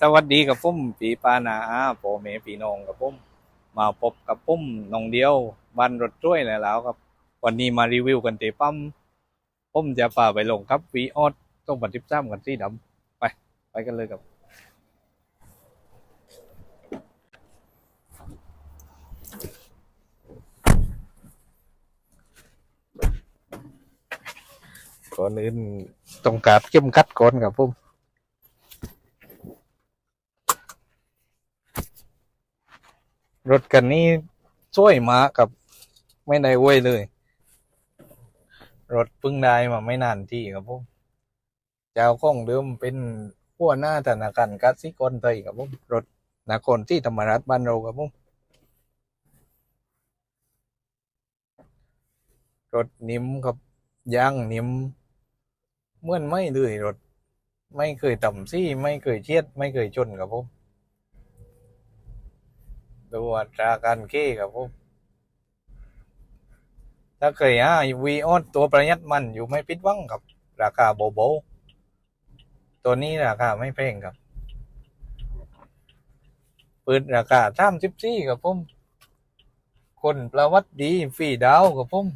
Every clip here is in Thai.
สวัสดีกับผมปีปานาอาพ่อแม่พี่น้องกับผมมาพบกับผมน้องเดียวบ้านรถช่วยแล้วแล้วครับ วันนี้มารีวิวกันเตะปั๊มผมจะพาไปลงครับวีออสต้องบันทิบซ้ำกันสีดำไป ไปกันเลยครับ ก่อนอื่นต้องการเข้มคัดก่อนครับผม รถกันนี้ช่วยมากับไม่ได้เว้ยเลย รถเพึ่งได้มาไม่นานที่ครับผมเจ้าของเดิมเป็นหัวหน้าธนาคารกสิกรไทยครับผมรถนครที่ธรรมรัฐบ้านเราครับผมรถนิ่มครับยางนิ่มเมื่อนไม่เลยรถ ไม่เคยต่ำซี่ ไม่เคยเชียด ไม่เคยชนครับผม ดูอัตราการเก้ครับผมถ้าเคยฮะวีออสตัวประหยัดมันอยู่ไม่ปิดวังครับ ราคาโบโบตัวนี้ราคาไม่แพงครับเปิดราคาสามสิบสี่ครับผมคนประวัติดีฟรีดาวครับผม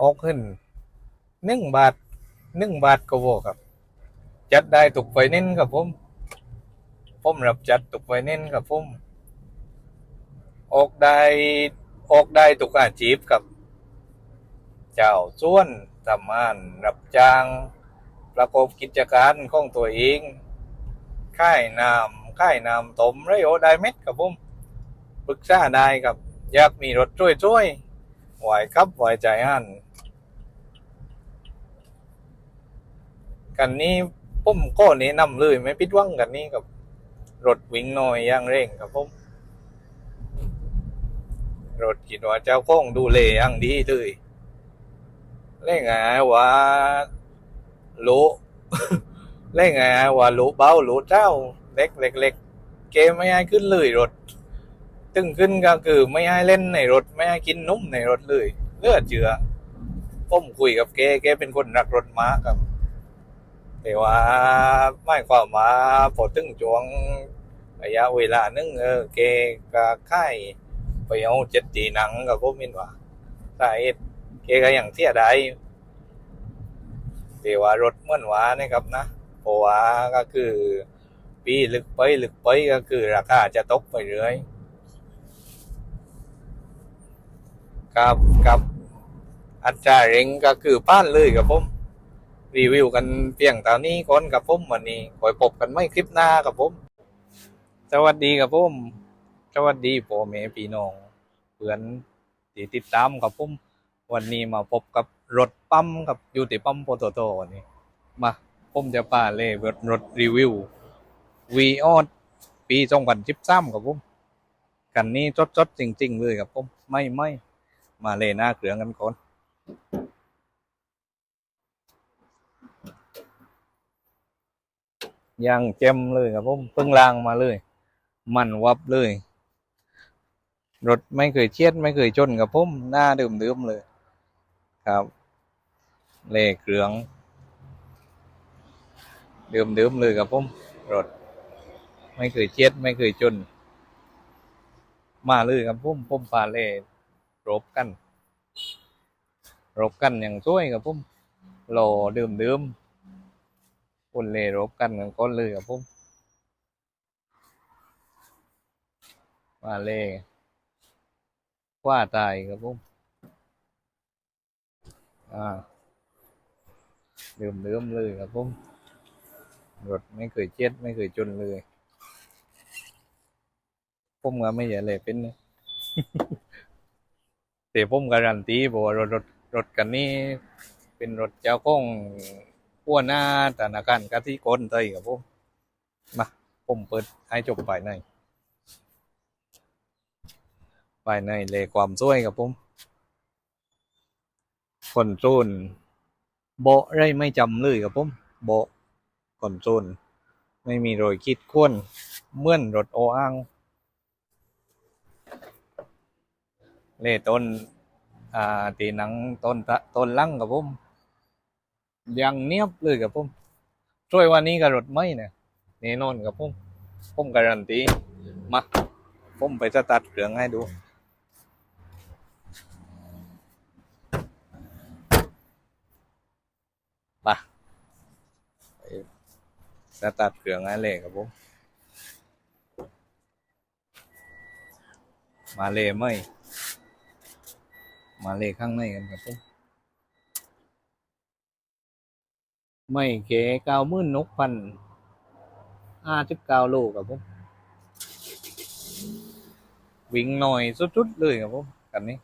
ออกขึ้นหนึ่งบาทหนึ่งบาทก็โวครับ จัดได้ตกไฟเน้นครับผมผมรับจัดตกไฟเน้นครับผม อกได้อกได้ทุกอาชีพกับ เจ้าส่วนทำงานรับจ้าง ประกอบกิจการของตัวเองค่ายน้ำค่ายน้ำต้มไรโอได้เม็ดกับผมปรึกษาได้ครับ อยากมีรถช่วยช่วยๆไหวครับไหวใจอันกันนี้ผมก็แนะนำเลยไม่ปิดหวังกันนี้กับ รถวิ่งน้อยอย่างเร่งครับผม รถคิดว่าเจ้าของดูแลอย่างดีเลยเล่ไงว่ารู้เล่ไงว่ารู้เบารู้เจ้า เล็กเล็กเล็กเกมไม่ให้ขึ้นเลยรถ ตึงขึ้นก็คือไม่ให้เล่นในรถ ไม่ให้กินนุ่มในรถเลยเลือดเจือผมคุยกับแกแกเป็นคนรักรถมากครับแต่ว่าไม่ความว่าพอถึงช่วงระยะเวลานึงเออแกก็ค่าย เอาเจ็ดตีหนังกับพวกมินว่าสาเหตุเกก็อย่างเสียดายอยู่แต่ว่ารถเมื่อนวานะครับนะเพราะว่าก็คือ ปีลึกไปลึกไปก็คือราคาจะตกไปเรื่อยกับกับอัตราเร่งก็คือป้านเลยกับผมรีวิวกันเพียงเท่านี้ก่อนกับผมวันนี้คอยพบกันไม่คลิปหน้ากับผม สวัสดีครับผม สวัสดีพ่อแม่พี่น้อง พื่อนที่ติดตามกับผมวันนี้มาพบกับรถปั๊มกับยู่ที่ปั๊มโปตทวันนี้มาผมจะพาเล่รถรถรีวิววีออดปีสองพันสิบสามกับผมกันนี้จดๆจริง ๆ เลยกับผมไม่ไม่มาเลยหน้าเครื่องกันก่อนยังเจ็มเลยครับผมเพิ่งล้างมาเลย มันวับเลย รถไม่เคยเชียด ไม่เคยชนกับผมหน้าเดิมๆเลย ครับเลขเครื่องเดิมๆเลยกับผมรถไม่เคยเชียด ไม่เคยชนมาเลยครับผมผมพาเล่รบกัน รบกันอย่างช่วยกับผมโลเดิมๆคนเล่รบกันกันก้อนเลยกับผมมาเล ยว่าตายครับผมอ่าเดิมเดิมเลยครับผมรถไม่เคยเจ็ดไม่เคยจนเลยผมก็ไม่ใช่เลยเป็นแต่ผมการันตีบอกว่ารถรถรถกันนี้เป็นรถเจ้าของหัวหน้าธนาคารกสิกรไทยครับผมมาผมเปิดให้จบไปในอย ภายในเลความสวยครับผม คอนโซลเบาะไรไม่จำเลยครับผมเบาะคอนโซลไม่มีรอยคิดควนเมื่อนรถโออ้างเล่ต้นอ่าตีหนังต้นตะต้นลังกับผมยังเนียบเลยกับผมช่วยวันนี้กับรถไม่เนี่ยแน่นอนกับผมผมการันตีมาผมไปสตาร์ทเครื่องให้ดู ไปไป สตาร์ทเครื่องให้เลยครับผมมาเลยไหมมาเลยข้างในกันครับผมไม่เก๋เก้ามื่นนกพันห้าสิบเก้าโลครับผมวิ่งหน่อยสุดๆเลยครับผมกันนี้